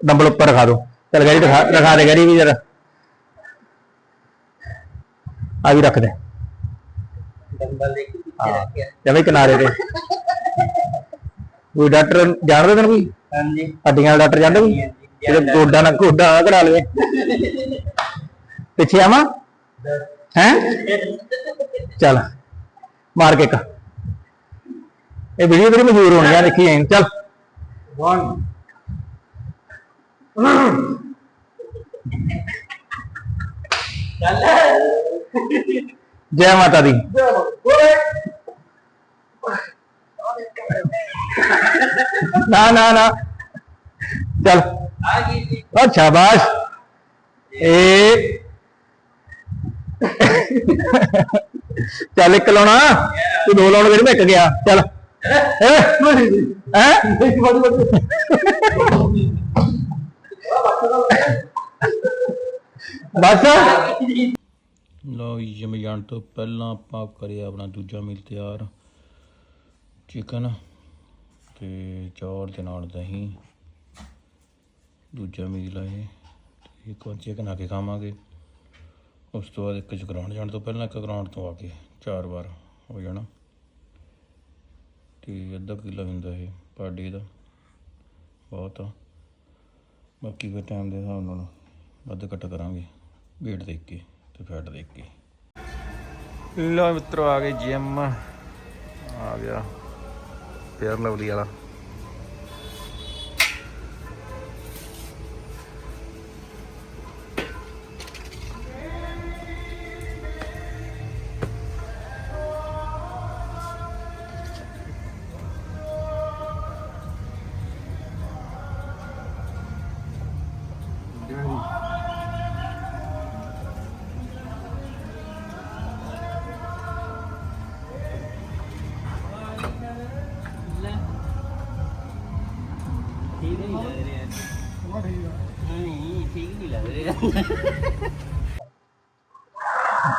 Dumbbell ਉੱਪਰ ਰਖਾ ਦੋ ਚਲ ਗੈਰੀ ਰਖਾ ਰਖਾ ਦੇ ਗੈਰੀ ਵੀ ਜਰਾ ਆ ਵੀ ਰੱਖ ਦੇ ਡੰਬਲ ਦੇ ਕੇ ਪਿੱਛੇ ਰੱਖਿਆ ਜਵੇਂ ਕਿਨਾਰੇ ਤੇ ਕੋਈ ਡਾਕਟਰ ਜਾਣਦਾ ਤੈਨੂੰ ਕੋਈ ਹਾਂਜੀ ਹੱਡੀਆਂ ਵਾਲਾ ਡਾਕਟਰ ਜਾਣਦਾ ਕੋਈ ਹਾਂਜੀ, ਜਿਹੜੇ ਗੋਡਾ ਨਾ ਗੋਡਾ ਕਢਾ ਲਵੇ ਪਿੱਛੇ ਆਵਾਂ ਹੈ ਚੱਲ ਮਾਰ ਕੇ ਇੱਕ ਇਹ ਵੀਡੀਓ ਬੜੀ ਮਸ਼ਹੂਰ ਹੋਣੀ ਆ ਦੇਖੀ ਐਂ ਚੱਲ 1 ਚੱਲ ਜੈ ਮਾਤਾ ਦੀ। ਨਾ ਨਾ ਨਾ। ਚੱਲ। ਆ ਗਈ ਜੀ ਓ ਸ਼ਾਬਾਸ਼। ਇਹ ਚੱਲ ਇੱਕ ਲਾਉਣਾ। ਤੂੰ ਦੋ ਲਾਉਣ ਕਿਹੜੇ ਇੱਕ ਗਿਆ। ਚੱਲ। ਹੈ? ਬਸ। ਲਓ ਜਿਮ ਜਾਣ ਤੋਂ ਪਹਿਲਾਂ ਆਪਾਂ ਕਰਿਆ ਆਪਣਾ ਦੂਜਾ ਮੀਲ ਤਿਆਰ। ਚਿਕਨ ਤੇ ਚੌਰ ਦੇ ਨਾਲ ਦਹੀਂ। ਦੂਜਾ ਮੀਲ ਹੈ ਇਹ। ਇੱਕ ਵਾਰ ਚਿਕਨ ਆ ਕੇ ਖਾਵਾਂਗੇ। ਉਸ ਤੋਂ ਬਾਅਦ ਇੱਕ ਚ ਜਾਣ ਤੋਂ ਪਹਿਲਾਂ ਇੱਕ ਗਰਾਊਂਡ ਤੋਂ ਆ ਕੇ ਚਾਰ ਵਾਰ ਹੋ ਜਾਣਾ। ਤੇ ਅੱਧਾ ਕਿਲੋ ਹੁੰਦਾ ਇਹ ਪਰ ਡੇ ਦਾ। ਬਹੁਤ ਆ। ਬਾਕੀ ਫਿਰ ਟਾਈਮ ਦੇ ਹਿਸਾਬ ਨਾਲ ਵੱਧ ਘੱਟ ਕਰਾਂਗੇ ਵੇਟ ਦੇਖ ਕੇ ਤੇ ਫੈਟ ਦੇਖ ਕੇ। ਲੋ ਮਿੱਤਰੋ ਆ ਗਏ ਜਿਮ ਆ ਗਿਆ ਫੇਰ ਲਵਲੀ ਵਾਲਾ।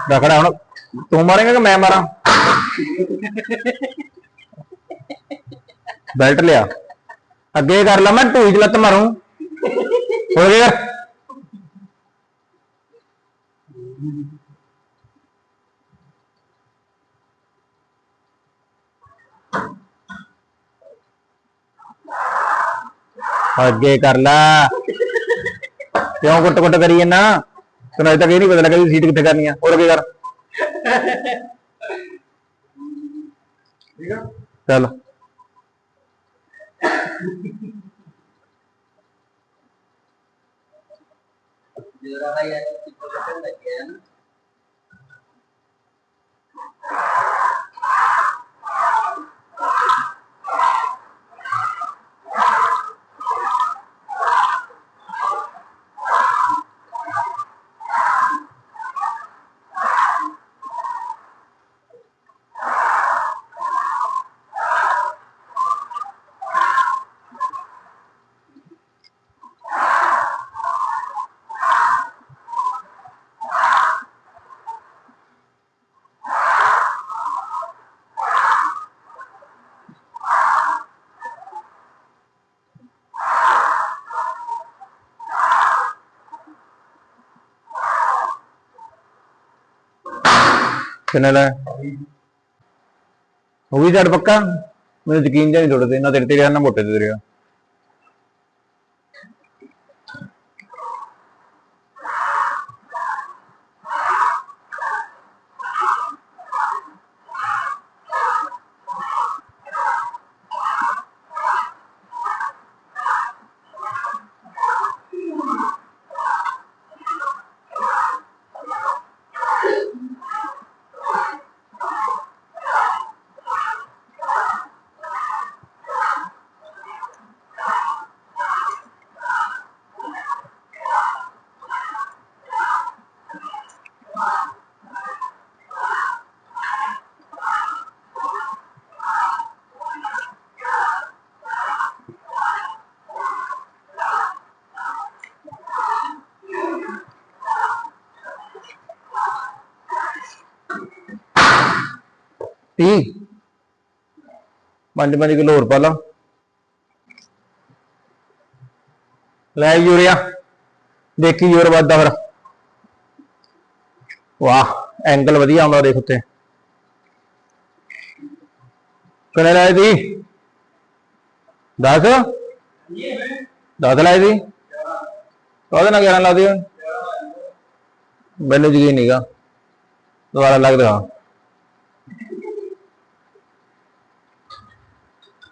ਨਹੀਂ ਹੁਣ। ਤੂੰ ਮਾਰੇਂਗਾ ਕਿ ਮੈਂ ਮਾਰਾਂ? ਬੈਲਟ ਲਿਆ। ਅੱਗੇ ਕਰ ਲਾ, ਮੈਂ ਢੂਈ ਚ ਲੱਤ ਮਾਰੂੰ। ਹੋ ਗਿਆ ਅੱਗੇ ਕਰ ਲਾ। ਕਿਉਂ ਕੁੱਟ ਕੁੱਟ ਕਰੀ ਜੰਨਾ ਤੈਨੂੰ ਅਜੇ ਤੱਕ ਇਹ ਨਹੀਂ ਪਤਾ ਲੱਗਾ ਵੀ ਸੀਟ ਕਿੱਥੇ ਕਰਨੀ ਆ ਹੋਰ ਅੱਗੇ ਕਰ ਚੱਲ ਜਿਹੜਾ ਹੈ ਯਾਰ ਕਿੱਥੇ ਲੱਗਣ ਲੱਗਿਆ ਨਾ ਚੈਨਲ ਹੈ। ਹੋ ਗਈ ਜੜ ਪੱਕਾ? ਮੈਨੂੰ ਯਕੀਨ ਜਿਹਾ ਨਹੀਂ ਜੁੜਦੇ ਨਾ ਤੇਰੇ ਤੇ ਰਿਹਾ ਨਾ, ਮੋਟੇ ਤੇ ਰਿਹਾ 30 ਪੰਜ ਪੰਜ ਕਿਲੋ ਹੋਰ ਪਾ ਲਾ। ਲੈ ਯੂਰੀਆ ਦੇਖੀ ਯੂਰ ਵੱਧਦਾ ਫਿਰ। ਵਾਹ ਐਂਗਲ ਵਧੀਆ ਆਉਂਦਾ ਦੇਖ ਉੱਤੇ। ਕਿੰਨੇ ਲਾਏ ਦੀ 10 10 ਲਾਏ ਦੀ ਉਹਦੇ ਨਾਲ 11 ਲਾ ਦਿਓ। ਮੈਨੂੰ ਜੀ ਨਹੀਂਗਾ ਦੁਬਾਰਾ ਲੱਗਦਾ ਦਿਖਾ।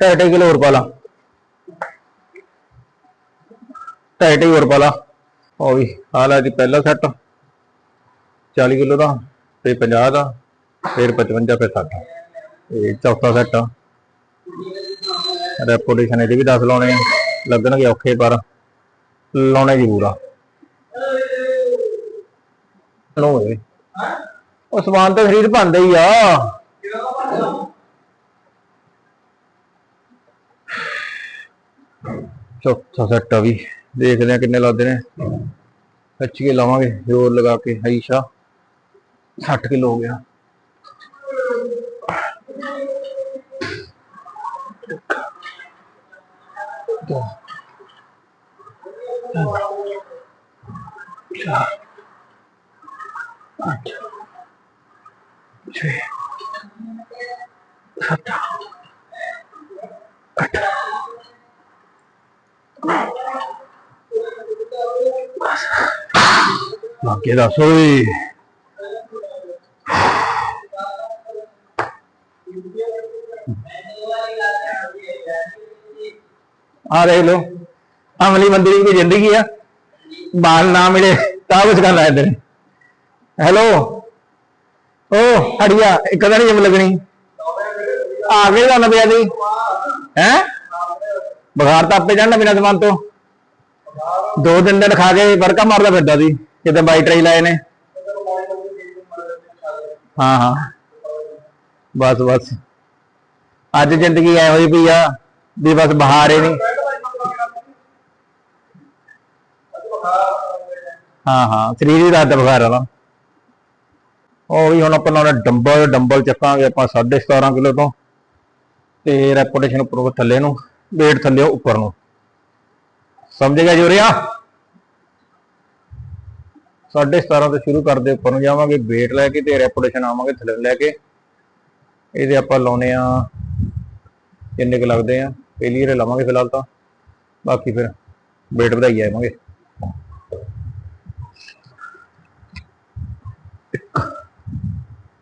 ਢਾਈ ਢਾਈ ਕਿਲੋ ਹੋਰ ਪਾ ਲਾ। ਢਾਈ ਢਾਈ ਹੋਰ ਪਾ ਲਾ। ਉਹ ਵੀ ਆ ਲੈ ਜੀ ਪਹਿਲਾ ਸੈੱਟ 40 ਕਿਲੋ ਦਾ ਤੇ 50 ਦਾ, ਫਿਰ 55 ਫਿਰ 60 ਇਹ ਚੌਥਾ ਸੈੱਟ ਰੈਪੋਟੇਸ਼ਨ ਇਹਦੇ ਵੀ 10 ਲਾਉਣੇ ਲੱਗਣਗੇ ਔਖੇ, ਪਰ ਲਾਉਣੇ ਜੀ ਪੂਰਾ ਲਓ ਓਏ ਉਹ ਸਮਾਨ ਤਾਂ ਸਰੀਰ ਭੰਦਾ ਹੀ ਆ। ਚੌਥਾ ਸੈੱਟ ਆ ਵੀ। ਦੇਖਦੇ ਆ ਕਿੰਨੇ ਲੱਗਦੇ ਨੇ। ਖੱਚ ਕੇ ਲਾਵਾਂਗੇ ਜ਼ੋਰ ਲਗਾ ਕੇ। ਹਾਈਸ਼ਾ 60 ਕਿਲੋ ਹੋ ਗਿਆ। ਦੋ ਤਿੰਨ, ਚਾਰ ਅੱਠ। ਛੇ। ਸੱਤ। ਲੱਗੇ ਦੱਸ ਓਏ ਆ ਦੇਖ ਲੋ ਅਮਲੀ ਬੰਦੇ ਦੀ ਕੋਈ ਜ਼ਿੰਦਗੀ ਆ। ਬਾਲ ਨਾ ਮਿਲੇ ਤਾਂ ਕੁਝ ਕਰ ਲੈਂਦੇ ਨੇ ਹੈਲੋ, ਓ ਹੜੀਆ, ਇੱਕ ਤਾਂ ਨਹੀਂ ਜਿਮ ਲੱਗਣੀ। ਆ ਗਏ ਤੁਹਾਨੂੰ ਪਿਆ ਜੀ ਹੈ? ਬੁਖਾਰ ਤਾਂ ਆਪੇ ਚੜਨਾ ਬਿਨਾਂ ਸਮਾਨ ਤੋਂ। ਦੋ ਦਿਨ ਦਿਨ ਖਾ ਕੇ ਵਰਕਾ ਮਾਰਦਾ ਫਿਰਦਾ ਸੀ ਕਿਤੇ ਬਾਈ ਟਰਾਈ ਲਾਏ ਨੇ। ਹਾਂ ਹਾਂ। ਬਸ ਬਸ। ਅੱਜ ਜ਼ਿੰਦਗੀ ਐ ਹੋਈ ਪਈ ਆ ਵੀ ਬਸ ਬਹਾਰ ਹੀ ਨਹੀਂ। ਹਾਂ ਹਾਂ। ਸਰੀਰ ਹੀ ਰਾਤ ਬੁਖਾਰ ਵਾਲਾ ਉਹ ਵੀ ਹੁਣ ਆਪਾਂ ਲਾਉਣਾ ਡੰਬਲ ਡੰਬਲ ਚੱਕਾਂਗੇ ਆਪਾਂ 17.5 ਕਿਲੋ ਤੋਂ। ਤੇ ਰੈਪੋਟੇਸ਼ਨ ਉੱਪਰੋਂ ਥੱਲੇ ਨੂੰ, weight ਥੱਲੇ ਉੱਪਰ ਨੂੰ। ਸਮਝ ਗਿਆ ਜੋਰਿਆ? 17.5 ਤੋਂ ਸ਼ੁਰੂ ਕਰਦੇ ਉੱਪਰ ਨੂੰ ਜਾਵਾਂਗੇ, weight ਲੈ ਕੇ ਤੇ ਰੈਪੋਟੇਸ਼ਨ ਆਵਾਂਗੇ ਥੱਲੇ ਲੈ ਕੇ। ਇਹਦੇ ਆਪਾਂ ਲਾਉਨੇ ਆ ਕਿੰਨੇ ਕੁ ਲੱਗਦੇ ਆ। ਪਹਿਲੀ ਰੇ ਲਾਵਾਂਗੇ ਫਿਲਹਾਲ ਤਾਂ। ਬਾਕੀ ਫਿਰ weight ਵਧਾਈ ਆਵਾਂਗੇ।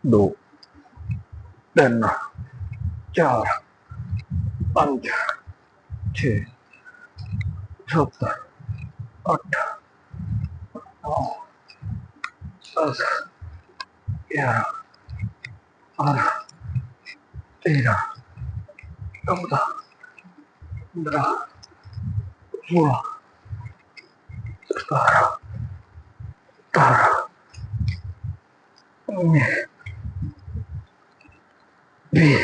ਦੋ, ਤਿੰਨ, ਚਾਰ, ਪੰਜ, ਛੇ ਸੱਤ ਅੱਠ। ਨੌ ਦਸ। ਗਿਆਰਾਂ। ਬਾਰਾਂ। ਤੇਰਾਂ। ਚੌਦਾਂ। ਪੰਦਰਾਂ। ਸੋਲਾਂ। ਸਤਾਰਾਂ। ਅਠਾਰਾਂ ਉੱਨੀ। ਵੀਹ।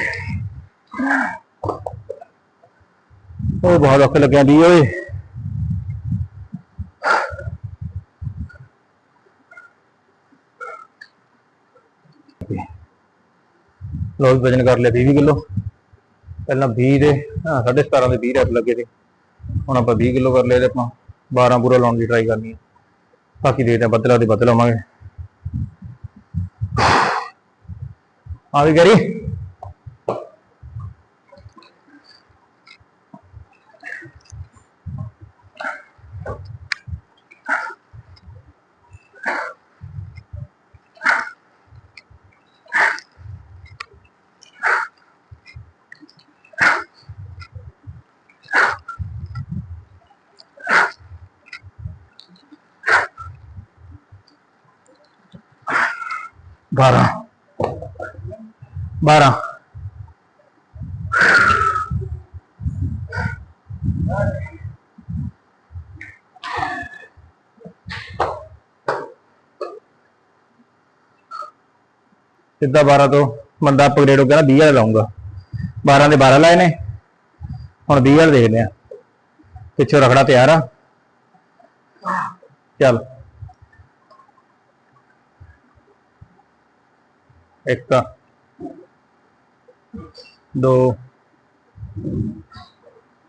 ਉਹ ਬਹੁਤ ਔਖੇ ਲੱਗਿਆ ਦੀ ਓਏ। ਲੋ ਵਜਨ ਕਰ ਲਿਆ 20 ਕਿਲੋ। ਪਹਿਲਾਂ 20 ਦੇ, ਹਾਂ 17.5 ਦੇ 20 ਰੈਪ ਲੱਗੇ ਤੇ। ਹੁਣ ਆਪਾਂ 20 ਕਿਲੋ ਕਰ ਲਏ ਤੇ ਆਪਾਂ 12 ਪੂਰਾ ਲਾਉਣ ਦੀ ਟਰਾਈ ਕਰਨੀ ਹੈ ਬਾਕੀ ਦੇਖਦੇ ਆ, ਬਦਲਾ ਦੇ ਬਦਲ ਆਵਾਂਗੇ। ਆ ਵੀ ਕਰੀ 12 12 ਸਿੱਧਾ 12 ਤੋਂ ਬੰਦਾ ਅਪਗ੍ਰੇਡ ਹੋ ਗਿਆ ਨਾ 20 ਵਾਲਾ ਲਾਉਂਗਾ 12 ਦੇ 12 ਲਾਏ ਨੇ। ਹੁਣ 20 ਵਾਲਾ ਦੇਖਦੇ ਆ ਪਿੱਛੇ ਰਖੜਾ ਤਿਆਰ ਆ। ਚੱਲ। ਇੱਕ। ਦੋ।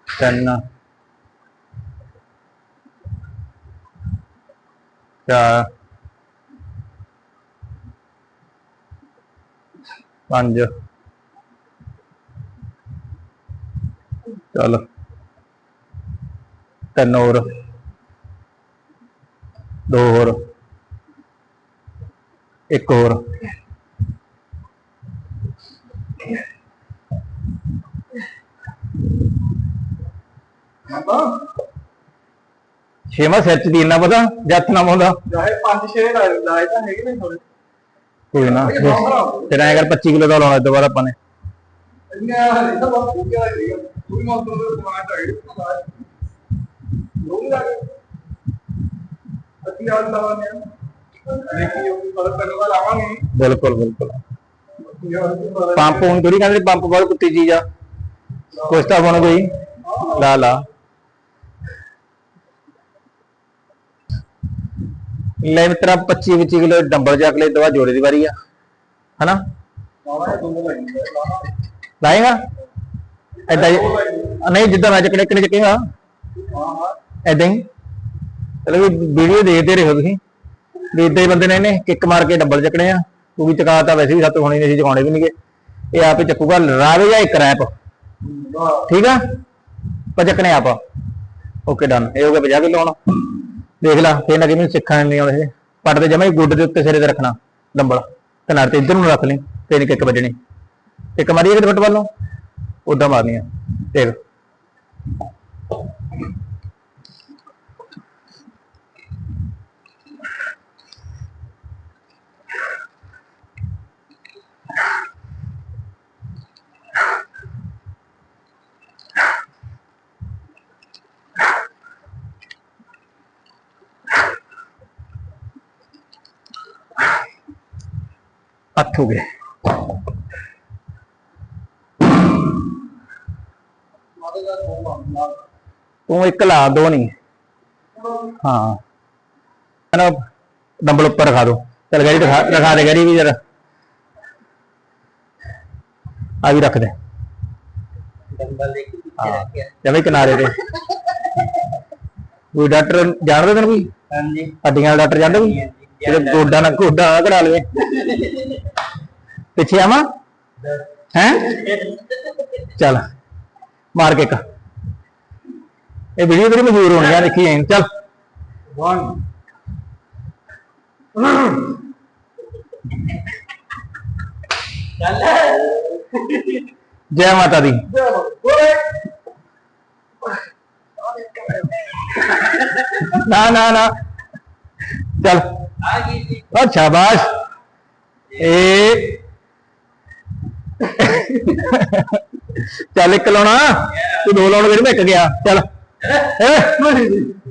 ਤਿੰਨ। ਚਾਰ। ਪੰਜ। ਚਲ। ਤਿੰਨ ਹੋਰ। ਦੋ ਹੋਰ। ਇੱਕ ਹੋਰ। ਛੇਵਾਂ ਸਿਰ ਚ ਦੀ ਇੰਨਾ ਪਤਾ? ਜੱਤ ਨਾ ਪਾਉਂਦਾ। ਜਾਏ 5-6 ਲਾਏ ਤਾਂ ਹੈਗੇ ਨੇ ਥੋੜੇ ਕੋਈ ਨਾ ਫਿਰ ਐਂ ਕਰ 25 ਕਿਲੋ ਦਾ ਲਾਉਣਾ ਤੋਂ ਬਾਅਦ ਆਪਾਂ ਨੇ। ਇੰਨਾ ਹਲੇ ਤਾਂ ਬਹੁਤ ਕੁਕਿਆ ਹੈਗਾ ਪੂਰੀ ਮੌਸਮ ਦੇ ਦਿਮਾਗ ਚਾਹੀਦਾ ਲੋਕ ਲੱਗੇ ਅਸੀਂ ਆਲ ਲਾਵਾਂਗੇ। ਦੇਖੀ ਉਹ ਫ਼ਰਕ ਪੈਣਾ ਲਾਵਾਂਗੇ। ਬਿਲਕੁਲ ਬਿਲਕੁਲ। ਅਸੀਂ ਆਲ ਦੀ ਫ਼ਰਕ ਪੰਪ ਹੁਣ ਥੋੜੀ ਕਹਿੰਦੇ ਪੰਪ ਬਹੁਤ ਕੁੱਤੀ ਚੀਜ਼ ਆ। ਕੁਛ ਤਾਂ ਬਣ ਗਈ। ਲਾ ਲਾ। ਲੈ ਮਿੱਤਰਾ 25 25 ਕਿਲੋ ਡੰਬਲ ਚੱਕ ਲੈ, ਦਵਾ ਜੋੜੇ ਦੀ ਵਾਰੀ ਆ। ਹਨਾ? ਲਾਏਗਾ? ਐਦਾਂ ਨਹੀਂ, ਜਿੱਦਾਂ ਮੈਂ ਚੱਕਣੇ ਕਿਨੇ ਚੱਕੇਗਾ। ਐਦਾਂ ਹੀ। ਚਲੋ ਵੀਡੀਓ ਦੇਖਦੇ ਰਹੋ ਤੁਸੀਂ। ਵੀ ਏਦਾਂ ਹੀ ਬੰਦੇ ਨੇ ਇਹਨੇ ਕਿੱਕ ਮਾਰ ਕੇ ਡੰਬਲ ਚੱਕਣੇ ਆ। ਕਿਉਂਕਿ ਚਕਾ ਤਾਂ ਵੈਸੇ ਵੀ ਸੱਤ ਹੋਣੀ ਨਹੀਂ ਸੀ ਚਕਾਉਣੇ ਵੀ ਨਹੀਂਗੇ। ਇਹ ਆਪੇ ਚੱਕੂਗਾ ਰਾਵੇ ਜਾਂ ਇੱਕ ਰੈਪ। ਠੀਕ ਆ? ਪਰ ਚੱਕਣੇ ਆਪ। Okay, done. ਇਹ ਹੋ ਗਿਆ 50 ਕਿਲੋ ਹੁਣ। ਦੇਖ ਲਾ, ਫੇਰ ਨਾ ਕਿਵੇਂ ਸਿੱਖਣ ਨਹੀਂ ਆਉਂਦੇ ਪੱਟ ਤੇ ਜਮਾ ਗੁੱਡ ਦੇ ਉੱਤੇ ਸਿਰੇ ਤੇ ਰੱਖਣਾ ਡੰਬਲ ਤੇ ਨਾਲ ਤੇ ਇੱਧਰ ਨੂੰ ਰੱਖ ਲਈ ਤੇ ਨਹੀਂ ਕਿੱਕ ਵੱਜਣੀ। ਇੱਕ ਮਾਰੀ ਇੱਕ ਫੁੱਟ ਵੱਲੋਂ ਉਦਾਂ ਮਾਰਨੀ ਆ, ਦੇਖ। ਹੱਥ ਹੋ ਗਏ। ਤੂੰ ਇੱਕ ਲਾ ਦੋ ਨਹੀਂ। ਹਾਂ। ਨਾ ਡੰਬਲ ਉੱਪਰ ਰਖਾ ਦੋ। ਚਲ ਗੈਰੀ ਰਖਾ ਰਖਾ ਦੇ ਗੈਰੀ ਵੀ ਜਰਾ। ਆ ਵੀ ਰੱਖ ਦੇ। ਡੰਬਲ ਦੇ ਕੇ ਪਿੱਛੇ ਰੱਖਿਆ ਜਵੇਂ ਕਿਨਾਰੇ ਤੇ। ਕੋਈ ਡਾਕਟਰ ਜਾਣਦੇ ਤੈਨੂੰ ਕੋਈ? ਹਾਂਜੀ। ਹੱਡੀਆਂ ਵਾਲਾ ਡਾਕਟਰ ਜਾਣਦਾ ਕੋਈ? ਜਿਹੜੇ ਗੋਡਾ ਨਾ ਗੋਡਾ ਨਾ ਕਢਾ ਲਵੇ। ਪਿੱਛੇ ਆਵਾਂ? ਹੈ? ਚੱਲ, ਮਾਰ ਕੇ ਇੱਕ। ਇਹ ਵੀਡੀਓ ਬੜੀ ਮਸ਼ਹੂਰ ਹੋਣੀ ਆ, ਦੇਖੀ ਐਂ ਚੱਲ। 1 ਜੈ ਮਾਤਾ ਦੀ। ਨਾ ਨਾ ਨਾ। ਚੱਲ। ਜੀ ਉਹ ਸ਼ਾਬਾਸ਼। ਇਹ ਚੱਲ ਇੱਕ ਲਾਉਣਾ। ਤੂੰ ਦੋ ਲਾਉਣ ਕਿਹੜੇ ਇੱਕ ਗਿਆ। ਚੱਲ।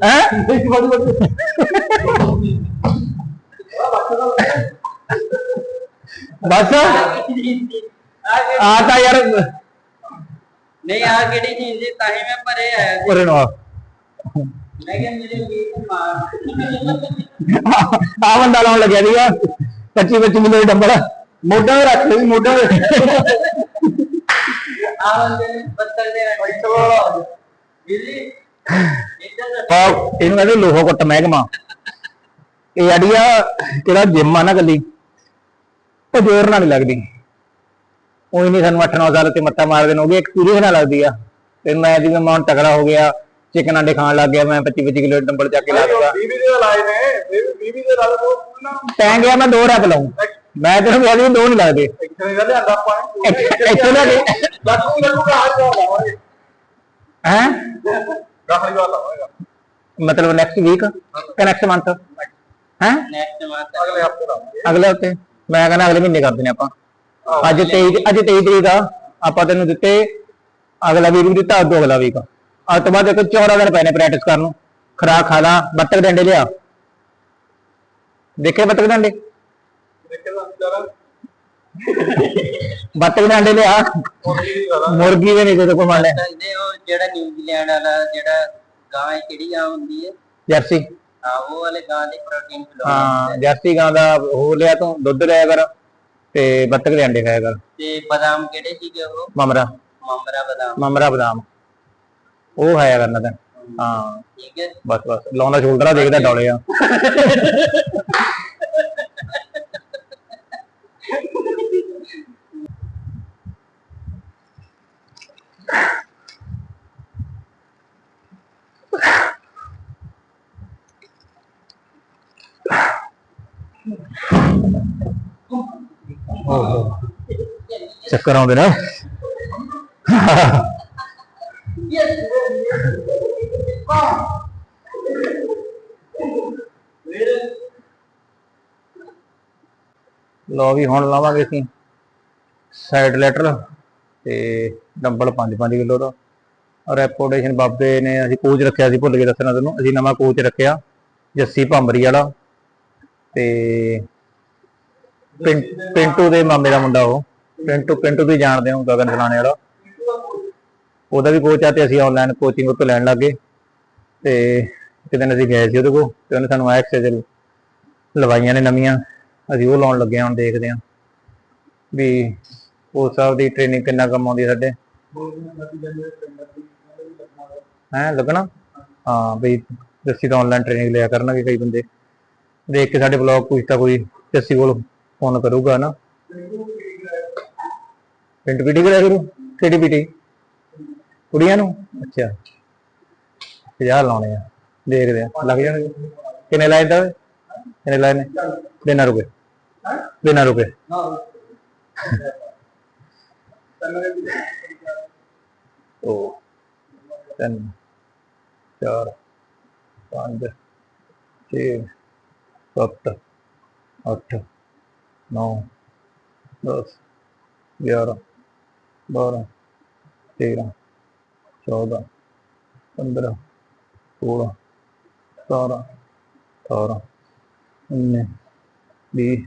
ਹੈ? ਬਸ। ਆ ਤਾਂ ਯਾਰ। ਨਹੀਂ ਆ ਕਿਹੜੀ ਚੀਜ਼ ਸੀ ਤਾਂ ਹੀ ਮੈਂ ਪਰੇ ਆਇਆ ਸੀ। ਉਰੇ ਨੂੰ ਆ ਮੈਂ ਬੰਦਾ ਲਾਉਣ ਲੱਗਿਆ ਸੀਗਾ 25 25 ਕਿਲੋ ਡੰਬਲ। ਮੋਢਾ ਤੇ ਰੱਖ ਲਈ ਮੋਢਾ ਤੇ। ਆ ਬੰਦੇ ਨੇ ਬੱਤਲ ਦੇ ਰੱਖ ਬਿੱਲੀ ਇਹਨੂੰ ਕਹਿੰਦੇ ਲੋਹਾ ਕੁੱਟ ਮਹਿਕਮਾ। ਇਹ ਆੜੀਆ ਕਿਹੜਾ ਜਿੰਮ ਆ ਨਾ ਗੱਲੀ ਉਹ ਜ਼ੋਰ ਨਾਲ ਨਹੀਂ ਲੱਗਦੀ। ਉਹੀ ਨਹੀਂ ਸਾਨੂੰ 8-9 ਸਾਲ ਤੇ ਮੱਤਾ ਮਾਰਦੇ ਨੂੰ ਹੋ ਗਏ ਇੱਕ ਪੂਰੀ ਨਾਲ ਲੱਗਦੀ ਆ। ਤੇ ਮੈਂ ਜਿਵੇਂ ਮੈਂ ਹੁਣ ਤਗੜਾ ਹੋ ਗਿਆ ਚਿਕਨ ਆਂਡੇ ਖਾਣ ਲੱਗ ਗਿਆ ਮੈਂ 25-25 ਕਿਲੋ ਡੰਬਲ ਚੱਕ ਕੇ ਲਾ ਦੂੰਗਾ ਬੀਬੀ ਦੇ ਲਾਏ ਨੇ ਇਹ ਵੀ ਬੀਬੀ ਦੇ ਲਾ ਦੋ ਨਾ। ਤੈਂ ਗਿਆ ਮੈਂ ਦੋ ਰੈਪ ਲਾਉਂ ਮੈਂ ਤੈਨੂੰ ਕਿਹਾ ਸੀ ਦੋ ਨਹੀਂ ਲੱਗਦੇ। ਇੱਕ ਨੇ ਲਿਆਂਦਾ ਆਪਾਂ ਨੇ ਇੱਥੇ ਇੱਥੇ ਲੈ ਕੇ। ਲੱਡੂ ਲੱਡੂ ਦਾ ਹਾਲ ਲਾਵਾਂਗੇ। ਹੈ? ਗਾਹਲੀ ਵਾਲਾ ਲਾਵਾਂਗਾ। ਮਤਲਬ ਨੈਕਸਟ ਵੀਕ ਕਿ ਨੈਕਸਟ ਮੰਥ ਹੈ? ਨੈਕਸਟ ਮਾਤਾ ਅਗਲੇ ਹਫ਼ਤੇ ਅਗਲੇ ਹਫ਼ਤੇ? ਮੈਂ ਕਹਿੰਦਾ ਅਗਲੇ ਮਹੀਨੇ ਕਰ ਦਿੰਦੇ ਆਪਾਂ। ਅੱਜ 23 ਅੱਜ 23 ਤਰੀਕ ਆ। ਆਪਾਂ ਤੈਨੂੰ ਦਿੱਤੇ ਅਗਲਾ ਵੀਕ ਵੀ ਦਿੱਤਾ ਅਗਲਾ ਵੀਕ ਅੱਜ ਤੋਂ ਬਾਅਦ ਇੱਕ 14 ਦਿਨ ਪਏ ਨੇ ਪ੍ਰੈਕਟਿਸ ਕਰਨ ਨੂੰ। ਖਰਾਕ ਖਾ ਲਾ ਬੱਤਕ ਡੰਡੇ ਲਿਆ। ਦੇਖੇ ਬੱਤਕ ਡੰਡੇ? ਦੇਖੇ ਬੱਤਕ ਦੇ ਅੰਡੇ ਲਿਆ। ਮੁਰਗੀ ਵੀ ਨਹੀਂ ਤੇਰੇ ਕੋਲ ਮੰਨ ਲੈ। ਸਕਦੇ ਉਹ ਜਿਹੜਾ ਨਿਊਜ਼ੀਲੈਂਡ ਵਾਲਾ ਜਿਹੜਾ ਗਾਂ ਹੈ ਕਿਹੜੀ ਗਾਂ ਹੁੰਦੀ ਹੈ? ਜਰਸੀ। ਹਾਂ ਉਹ ਵਾਲੇ ਗਾਂ ਦੇ ਪ੍ਰੋਟੀਨ ਹਾਂ ਜਰਸੀ ਗਾਂ ਦਾ ਹੋ ਲਿਆ ਤੂੰ ਦੁੱਧ ਲਿਆ ਕਰ ਤੇ ਬੱਤਕ ਦੇ ਅੰਡੇ ਖਾਇਆ ਕਰ। ਤੇ ਬਦਾਮ ਕਿਹੜੇ ਸੀਗੇ ਉਹ? ਮਮਰਾ। ਮਮਰਾ ਬਦਾਮ। ਮਮਰਾ ਬਦਾਮ। ਉਹ ਖਾਇਆ ਕਰਨਾ ਤੈਂ ਹਾਂ। ਠੀਕ ਹੈ। ਬਸ ਬਸ। ਲਾਉਂਦਾ ਸ਼ੋਲਡਰਾਂ ਦੇਖਦਾ ਡੋਲੇ ਆ। ਚੱਕਰ ਆਉਂਦੇ ਨਾ। ਲੋ ਵੀ ਹੁਣ ਲਾਵਾਂਗੇ ਅਸੀਂ ਸਾਈਡ ਲੈਟਰ ਤੇ ਡੰਬਲ 5-5 ਕਿਲੋ ਦਾ। ਰੈਪੋਰਟੇਸ਼ਨ ਬਾਬੇ ਨੇ ਅਸੀਂ ਕੋਚ ਰੱਖਿਆ ਸੀ ਭੁੱਲ ਕੇ ਦੱਸਣਾ ਤੈਨੂੰ। ਅਸੀਂ ਨਵਾਂ ਕੋਚ ਰੱਖਿਆ, ਜੱਸੀ ਭੰਬਰੀ ਵਾਲਾ। ਤੇ ਪਿੰਟੂ ਦੇ ਮਾਮੇ ਦਾ ਮੁੰਡਾ ਉਹ। ਪਿੰਟੂ ਪਿੰਟੂ ਵੀ ਜਾਣਦੇ ਹੋ, ਗਗਨ ਫਲਾਣੇ ਵਾਲਾ। ਉਹਦਾ ਵੀ ਕੋਚ ਆ ਤੇ ਅਸੀਂ ਆਨਲਾਈਨ ਕੋਚਿੰਗ ਉੱਤੇ ਲੈਣ ਲੱਗੇ ਤੇ ਇੱਕ ਦਿਨ ਅਸੀਂ ਗਏ ਸੀ ਉਹਦੇ ਕੋਲ ਤੇ ਉਹਨੇ ਸਾਨੂੰ ਐਕਸਰਸਾਈਜ਼ ਲਵਾਈਆਂ ਨੇ ਨਵੀਆਂ। ਅਸੀਂ ਉਹ ਲਾਉਣ ਲੱਗੇ ਹਾਂ, ਹੁਣ ਦੇਖਦੇ ਹਾਂ ਵੀ ਉਹ ਸਾਹਿਬ ਦੀ ਟ੍ਰੇਨਿੰਗ ਕਿੰਨਾ ਕੰਮ ਆਉਂਦੀ ਸਾਡੇ। ਹੈ, ਲੱਗਣਾ? ਹਾਂ, ਵੀ ਜੱਸੀ ਤਾਂ ਆਨਲਾਈਨ ਟ੍ਰੇਨਿੰਗ ਲਿਆ ਕਰਨਗੇ ਕਈ ਬੰਦੇ। ਦੇਖ ਕੇ ਸਾਡੇ ਬਲੌਗ ਕੁਝ ਤਾਂ ਕੋਈ ਜੱਸੀ ਕੋਲ ਫੋਨ ਕਰੂਗਾ ਨਾ। ਪਿੰਡ ਪੀਟੀ ਕਰਿਆ ਕਰੂ? ਕਿਹੜੀ ਪੀਟੀ? ਕੁੜੀਆਂ ਨੂੰ? ਅੱਛਾ। 50 ਲਾਉਣੇ ਆ। ਦੇਖਦੇ ਆ ਲੱਗ ਜਾਣਗੇ। ਕਿੰਨੇ ਲਾਏ ਦਾ ਕਿੰਨੇ ਲਾਏ ਨੇ? ਬਿਨਾਂ ਰੁਕੇ बिना रुके दो तीन चार पाँच छे सत्त अठ नौ दस ग्यारह बारह तेरह चौदह पंद्रह सोलह सतारह अठारह उन्नीस बीस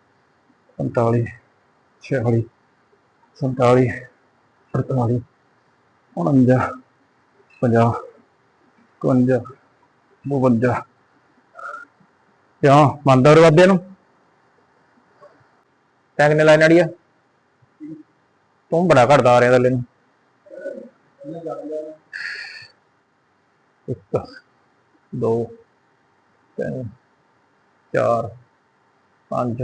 ਪੰਤਾਲੀ ਛਿਆਲੀ, ਸੰਤਾਲੀ, ਅੜਤਾਲੀ, ਉਣੰਜਾ, ਪੰਜਾਹ, ਇਕਵੰਜਾ, ਬਵੰਜਾ। ਕਿਉਂ? ਮੰਨਦਾ ਉਹ ਬਾਬੇ ਨੂੰ। ਤੈਂ ਕਿੰਨੇ ਲਾਈਨ ਆ ਤੂੰ ਬੜਾ ਘੜਦਾ ਆ ਰਿਹਾ ਥੱਲੇ ਨੂੰ। ਇੱਕ, ਦੋ, ਤਿੰਨ, ਚਾਰ, ਪੰਜ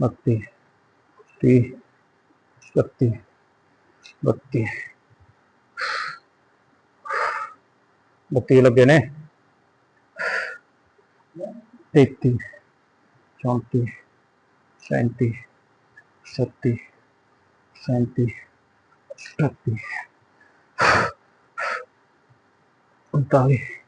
ਬੱਤੀ ਤੀਹ ਇਕੱਤੀ ਬੱਤੀ ਬੱਤੀ ਲੱਗੇ ਨੇ 33 34 37 37 37 38 39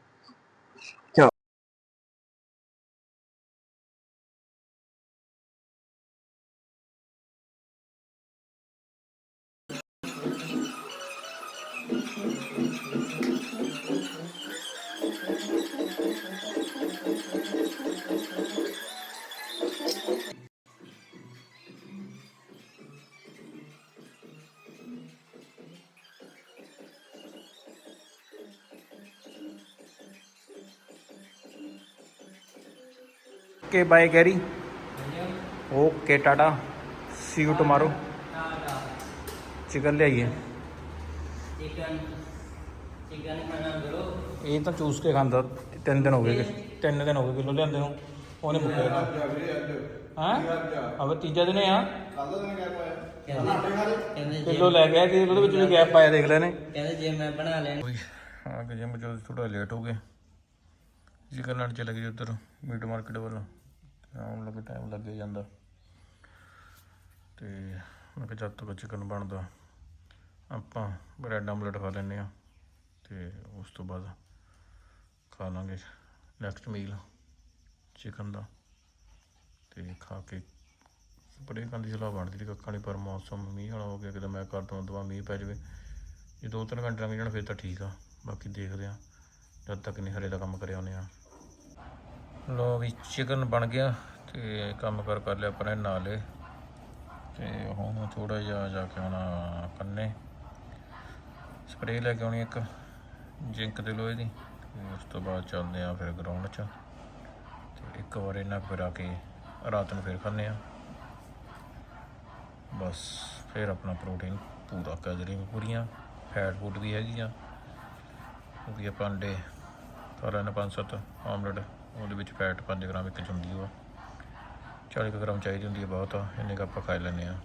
okay bye Gary okay tata see you tomorrow chicken ਲਿਆਈਏ ਚਿਕਨ ਚਿਕਨ ਖਾਣਾ ਕਰੋ ਇਹ ਤਾਂ ਚੂਸ ਕੇ ਖਾਂਦਾ। ਤਿੰਨ ਦਿਨ ਹੋ ਗਏ। ਤਿੰਨ ਦਿਨ ਹੋ ਗਏ ਕਿਲੋ ਲਿਆਂਦੇ ਨੂੰ। ਉਹਨੇ ਮੁੱਕਿਆ। ਹਾਂ? ਅਬ ਤੀਜਾ ਦਿਨ ਆ। ਕੱਲ ਦਾ ਦਿਨ ਗੈਪ ਆਇਆ। ਕਿਲੋ ਲੈ ਗਿਆ ਕਿ ਉਹਦੇ ਵਿੱਚ ਵੀ ਗੈਪ ਆਇਆ ਥੋੜਾ ਲੇਟ ਹੋ ਗਏ। ਚਿਕਨ ਲੈਣ ਆਉਣ ਲੱਗੇ ਟਾਈਮ ਲੱਗ ਜਾਂਦਾ। ਤੇ ਮੈਂ ਕਿਹਾ ਜਦ ਤੱਕ ਚਿਕਨ ਬਣਦਾ, ਆਪਾਂ ਬ੍ਰੈਡ ਆਮਲੇਟ ਖਾ ਲੈਂਦੇ ਆ ਤੇ ਉਸ ਤੋਂ ਬਾਅਦ ਖਾ ਲਾਂਗੇ ਨੈਕਸਟ ਮੀਲ ਚਿਕਨ ਦਾ। ਤੇ ਖਾ ਕੇ ਬੜੇ ਦੀ ਸਲਾਹ ਬਣਦੀ ਸੀ, ਕੱਖਾਂ ਨਹੀਂ ਪਰ ਮੌਸਮ ਮੀਂਹ ਵਾਲਾ ਹੋ ਗਿਆ, ਕਿਤੇ ਮੈਂ ਕਰ ਦਵਾਂ ਦਵਾ ਮੀਂਹ ਪੈ ਜਾਵੇ। ਜੇ ਦੋ ਤਿੰਨ ਘੰਟੇ ਲੰਘ ਜਾਣ ਫਿਰ ਤਾਂ ਠੀਕ ਆ, ਬਾਕੀ ਦੇਖਦੇ ਆ ਜਦ ਤੱਕ ਨਹੀਂ ਹਰੇ ਦਾ ਕੰਮ ਕਰਿਆ ਉਹਨੇ ਆ ਲੋ ਵੀ ਚਿਕਨ ਬਣ ਗਿਆ ਤੇ ਕੰਮ ਕਰ ਕਰ ਲਿਆ ਆਪਣੇ ਨਾਲੇ। ਤੇ ਹੁਣ ਥੋੜਾ ਜਿਹਾ ਜਾ ਕੇ ਆਉਣਾ ਕੰਨੇ ਸਪਰੇਅ ਲੈ ਕੇ ਆਉਣੀ ਇੱਕ, ਜਿੰਕ ਦੇ ਲੋਹੇ ਦੀ। ਉਸ ਤੋਂ ਬਾਅਦ ਚੱਲਦੇ ਆ ਫਿਰ ਗਰਾਊਂਡ 'ਚ। ਤੇ ਇੱਕ ਵਾਰ ਇਹਨਾਂ ਫਿਰ ਆ ਕੇ ਰਾਤ ਨੂੰ ਫਿਰ ਖਾਂਦੇ ਆ ਬਸ ਫਿਰ ਆਪਣਾ ਪ੍ਰੋਟੀਨ ਪੂਰਾ ਕੈਲਰੀ ਵੀ ਪੂਰੀਆਂ ਫੈਟ ਫੂਡ ਵੀ ਹੈਗੀਆਂ। ਕਿਉਂਕਿ ਆਪਾਂ ਅੰਡੇ ਖਾ ਲੈਣੇ ਪੰਜ ਸੱਤ ਆਮਲੇਟ ਉਹਦੇ ਵਿੱਚ ਫੈਟ 5 ਗ੍ਰਾਮ ਇੱਕ 'ਚ ਹੁੰਦੀ ਉਹ 40 ਕੁ ਗ੍ਰਾਮ ਚਾਹੀਦੀ ਹੁੰਦੀ ਹੈ ਬਹੁਤ ਆ ਇੰਨੇ ਕੁ ਆਪਾਂ ਖਾ ਲੈਂਦੇ ਆ